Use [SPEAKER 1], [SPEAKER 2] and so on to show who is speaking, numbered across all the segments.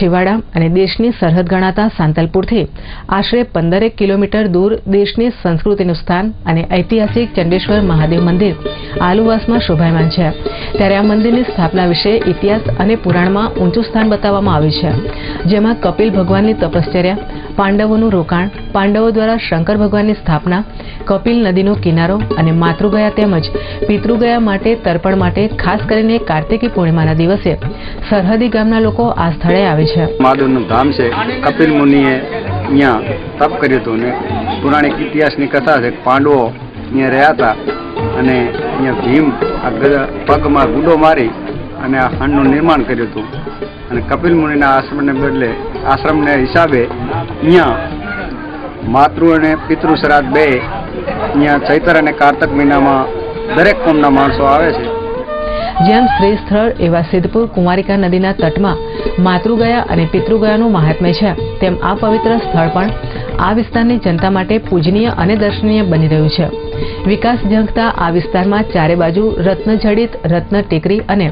[SPEAKER 1] છેવાડા અને દેશની સરહદ ગણાતા સાંતલપુરથી આશરે પંદરેક કિલોમીટર દૂર દેશની સંસ્કૃતિનું સ્થાન અને ઐતિહાસિક ચંડેશ્વર મહાદેવ મંદિર આલુવાસમાં શોભાયમાન છે. ત્યારે આ મંદિરની સ્થાપના વિશે ઇતિહાસ અને પુરાણમાં ઊંચું સ્થાન બતાવવામાં આવ્યું છે. જેમાં કપિલ ભગવાનની તપશ્ચર્યા પાંડવોનું રોકાણ, પાંડવો દ્વારા શંકર ભગવાનની સ્થાપના, કપિલ નદીનો કિનારો અને માતૃગયા તેમજ પિતૃગયા માટે તર્પણ માટે ખાસ કરીને કાર્તિકી પૂર્ણિમાના દિવસે સરહદી ગામના લોકો આ સ્થળે આવે છે.
[SPEAKER 2] માધવનું ધામ છે. કપિલ મુનિએ અહીંયા તપ કર્યું હતું ને પુરાણિક ઇતિહાસની કથા છે પાંડવો અહીંયા રહ્યા હતા અને અહીંયા ભીમ પગમાં ગુડો મારી અને આ ખાંડનું નિર્માણ કર્યું હતું. અને કપિલ મુનિના આશ્રમને બદલે આશ્રમને હિસાબે અહીંયા માતૃ અને પિતૃ શ્રાદ્ધ બે, અહીંયા ચૈતર અને કાર્તક મહિનામાં દરેક કોમના માણસો આવે છે.
[SPEAKER 1] જેમ શ્રેષ્ઠ સ્થળ એવા સિદ્ધપુર કુમારિકા નદીના તટમાં માતૃગયા અને પિતૃગયાનું મહાત્મ્ય છે, તેમ આ પવિત્ર સ્થળ પણ આ વિસ્તારની જનતા માટે પૂજનીય અને દર્શનીય બની રહ્યું છે. વિકાસ ઝંખતા આ વિસ્તારમાં ચારે બાજુ રત્નજડિત રત્ન ટેકરી અને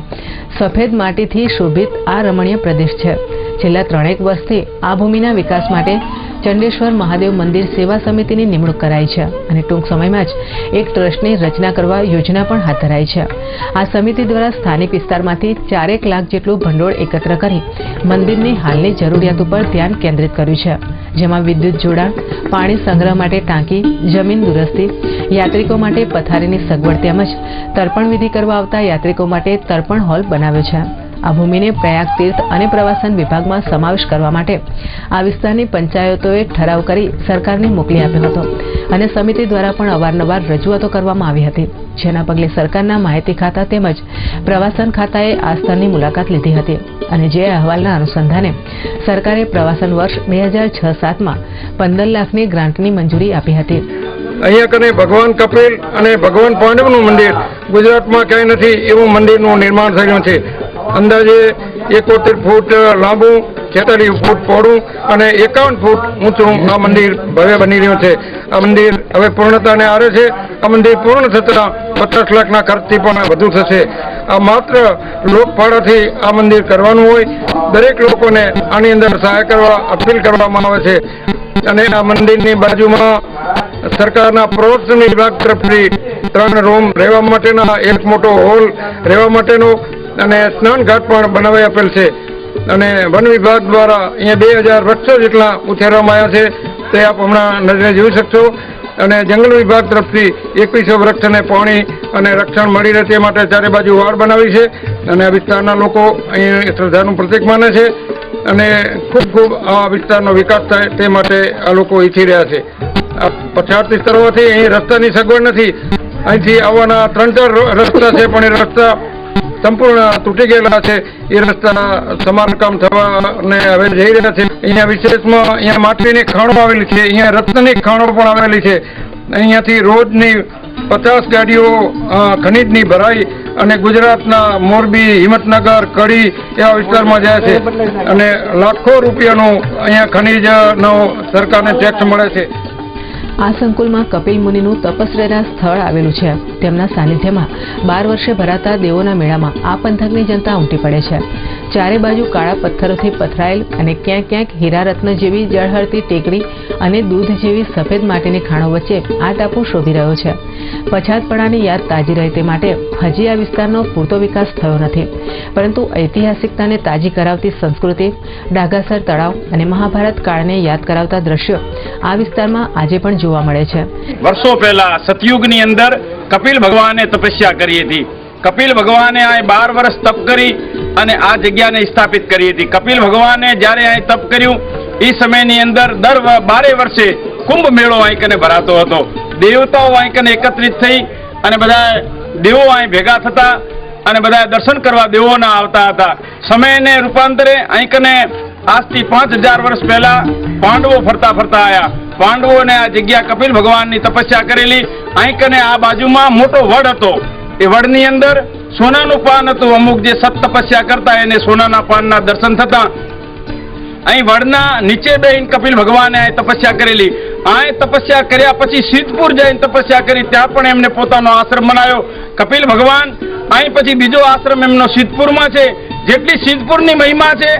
[SPEAKER 1] સફેદ માટીથી શોભિત આ રમણીય પ્રદેશ છે. છેલ્લા ત્રણેક વર્ષથી આ ભૂમિના વિકાસ માટે ચંડેશ્વર મહાદેવ મંદિર સેવા સમિતિની નિમણૂક કરાઈ છે અને ટૂંક સમયમાં જ એક ટ્રસ્ટની રચના કરવા યોજના પણ હાથ ધરાઈ છે. આ સમિતિ દ્વારા સ્થાનિક વિસ્તારમાંથી ચારેક લાખ જેટલું ભંડોળ એકત્ર કરી મંદિરની હાલની જરૂરિયાત ઉપર ધ્યાન કેન્દ્રિત કર્યું છે. જેમાં વિદ્યુત જોડાણ, પાણી સંગ્રહ માટે ટાંકી, જમીન દુરસ્તી, યાત્રિકો માટે પથારીની સગવડ તેમજ તર્પણ વિધિ કરવા આવતા યાત્રિકો માટે તર્પણ હોલ બનાવ્યો છે. આ ભૂમિને પ્રયાગ તીર્થ અને પ્રવાસન વિભાગમાં સમાવેશ કરવા માટે આ વિસ્તારની પંચાયતોએ ઠરાવ કરી સરકારને મોકલી આપ્યો હતો અને સમિતિ દ્વારા પણ અવારનવાર રજૂઆતો કરવામાં આવી હતી. જેના પગલે સરકારના માહિતી ખાતા તેમજ પ્રવાસન ખાતાએ આ સ્થળની મુલાકાત લીધી હતી અને જે અહેવાલના અનુસંધાને સરકારે પ્રવાસન વર્ષ બે હજાર છ સાતમાં પંદર લાખની ગ્રાન્ટની મંજૂરી આપી હતી.
[SPEAKER 3] અહીંયા કને ભગવાન કપિલ અને ભગવાન પાંડવનું મંદિર ગુજરાતમાં ક્યાંય નથી એવું મંદિરનું નિર્માણ થયું છે. અંદાજે એકોતેર ફૂટ લાંબુ છેતાલીસ ફૂટ પહોળું અને એકાવન ફૂટ ઊંચું આ મંદિર ભવ્ય બની રહ્યું છે. આ મંદિર હવે પૂર્ણતાને આરે છે. આ મંદિર પૂર્ણ થતાં પચાસ લાખના ખર્ચથી પણ વધુ થશે. આ માત્ર લોકફાળાથી આ મંદિર કરવાનું હોય, દરેક લોકોને આની અંદર સહાય કરવા, અપીલ કરવામાં આવે છે. અને આ મંદિરની બાજુમાં સરકારના પ્રવર્તન વિભાગ તરફથી ત્રણ રૂમ રહેવા માટેના, એક મોટો હોલ રહેવા માટેનો અને સ્નાન ઘાટ પણ બનાવી આપેલ છે. અને વન વિભાગ દ્વારા અહીંયા બે હજાર વૃક્ષો જેટલા ઉછેરવામાં આવ્યા છે, તે આપ હમણાં નજરે જોઈ શકશો. અને જંગલ વિભાગ તરફથી એકવીસો વૃક્ષને પાણી અને રક્ષણ મળી રહે તે માટે ચારે બાજુ વાડ બનાવી છે. અને આ વિસ્તારના લોકો અહીં શ્રદ્ધાનું પ્રતિક માને છે. અને ખૂબ ખૂબ આ વિસ્તારનો વિકાસ થાય તે માટે આ લોકો ઈચ્છી રહ્યા છે. આ પછાત વિસ્તાર અહીં રસ્તાની સગવડ નથી. અહીંથી આવવાના ત્રણ ચાર રસ્તા છે, પણ એ રસ્તા સંપૂર્ણ તૂટી ગયેલા છે. એ રસ્તા સમારકામ થવાને હવે જઈ રહ્યા છે. અહીંયા વિશેષમાં અહીંયા માટીની ખાણો આવેલી છે. અહીંયા રત્નની ખાણો પણ આવેલી છે. અહીંયાથી રોજની પચાસ ગાડીઓ ખનીજની ભરાઈ અને ગુજરાતના મોરબી, હિંમતનગર, કડી એવા વિસ્તારમાં જાય છે. અને લાખો રૂપિયાનું અહીંયા ખનીજનો સરકારને ટેક્સ મળે છે.
[SPEAKER 1] આ સંકુલમાં કપિલ મુનિનું તપસ્યાના સ્થળ આવેલું છે. તેમના સાનિધ્યમાં બાર વર્ષે ભરાતા દેવોના મેળામાં આ પંથકની જનતા ઉમટી પડે છે. ચારે બાજુ કાળા પથ્થરોથી પથરાયેલ અને ક્યાંક ક્યાંક હીરારત્ન જેવી જળહળતી ટેકરી અને દૂધ જેવી સફેદ માટીની ખાણો વચ્ચે આ ટાપુ શોભી રહ્યો છે. પછાતપણાની યાદ તાજી રહે તે માટે હજી આ વિસ્તારનો પૂરતો વિકાસ થયો નથી. પરંતુ ઐતિહાસિકતાને તાજી કરાવતી સંસ્કૃતિ ડાગાસર તળાવ અને મહાભારત કાળને યાદ કરાવતા દ્રશ્યો આ વિસ્તારમાં આજે પણ જોવા મળે છે.
[SPEAKER 4] વર્ષો પહેલા સતયુગની અંદર કપિલ ભગવાને તપસ્યા કરી હતી. કપિલ ભગવાને આ બાર વર્ષ તપ કરી અને આ જગ્યાને સ્થાપિત કરી હતી. કપિલ ભગવાને જ્યારે અહીં તપ કર્યું એ સમયની અંદર દર બારે વર્ષે કુંભ મેળો અહીં કને ભરાતો હતો. દેવતાઓ અહીં કને એકત્રિત થઈ અને બધા દેવો અહીં ભેગા થતા અને બધા દર્શન કરવા દેવોના આવતા હતા. સમયને રૂપાંતરે અહીં કને આજથી પાંચ હજાર વર્ષ પહેલા પાંડવો ફરતા ફરતા આયા. પાંડવોને આ જગ્યા કપિલ ભગવાનની તપસ્યા કરેલી. અહીં કને આ બાજુમાં મોટો વડ હતો. એ વડની અંદર સોનાનું પાન હતું. અમુક જે સત તપસ્યા કરતા એને સોનાના પાનના દર્શન થતા. અહીં વડના નીચે બેહીને કપિલ ભગવાને અહીં તપસ્યા કરેલી. અહીં તપસ્યા કર્યા પછી સિદ્ધપુર જઈને તપસ્યા કરી. ત્યાં પણ એમને પોતાનો આશ્રમ બનાવ્યો. કપિલ ભગવાન, અહીં પછી બીજો આશ્રમ એમનો સિદ્ધપુરમાં છે. જેટલી સિદ્ધપુરની મહિમા છે,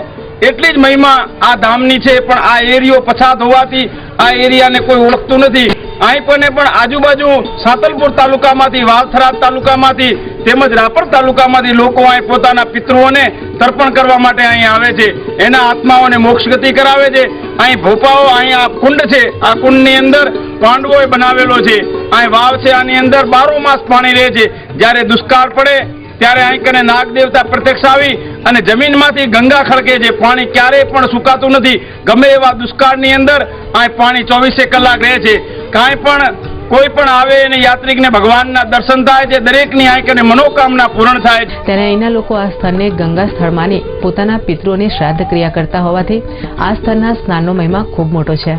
[SPEAKER 4] એટલી જ મહિમા આ ધામની છે. પણ આ એરિયો પછાત હોવાથી આ એરિયાને કોઈ ઓળખતું નથી. અહીં પણ પણ આજુબાજુ સાતલપુર તાલુકામાંથી વાવથરા તાલુકામાંથી તેમજ રાપર તાલુકામાંથી લોકો અહીં પોતાના પિતૃઓને તર્પણ કરવા માટે અહીં આવે છે. એના આત્માઓને મોક્ષ ગતિ કરાવે છે. અહીં ભોપાઓ, અહીં આ કુંડ છે. આ કુંડની અંદર પાંડવોએ બનાવેલો છે. અહીં વાવ છે. આની અંદર બારો માસ પાણી રહે છે. જ્યારે દુષ્કાળ પડે, ત્યારે અહીં કને નાગ દેવતા પ્રત્યક્ષ આવી અને જમીનમાંથી ગંગા ખડકે છે પાણી ક્યારેય પણ સુકાતું નથી, ગમે એવા દુષ્કાળની અંદર અહીં પાણી ચોવીસે કલાક રહે છે. કાંઈ પણ, કોઈ પણ આવે અને યાત્રિકને ભગવાનના દર્શન થાય છે, દરેકની અહીં અને મનોકામના પૂર્ણ થાય છે.
[SPEAKER 1] ત્યારે અહીંના લોકો આ સ્થળને ગંગા સ્થળ માની. પોતાના પિતૃઓની શ્રાદ્ધ ક્રિયા કરતા હોવાથી આ સ્થળના સ્નાનનો મહિમા ખૂબ મોટો છે.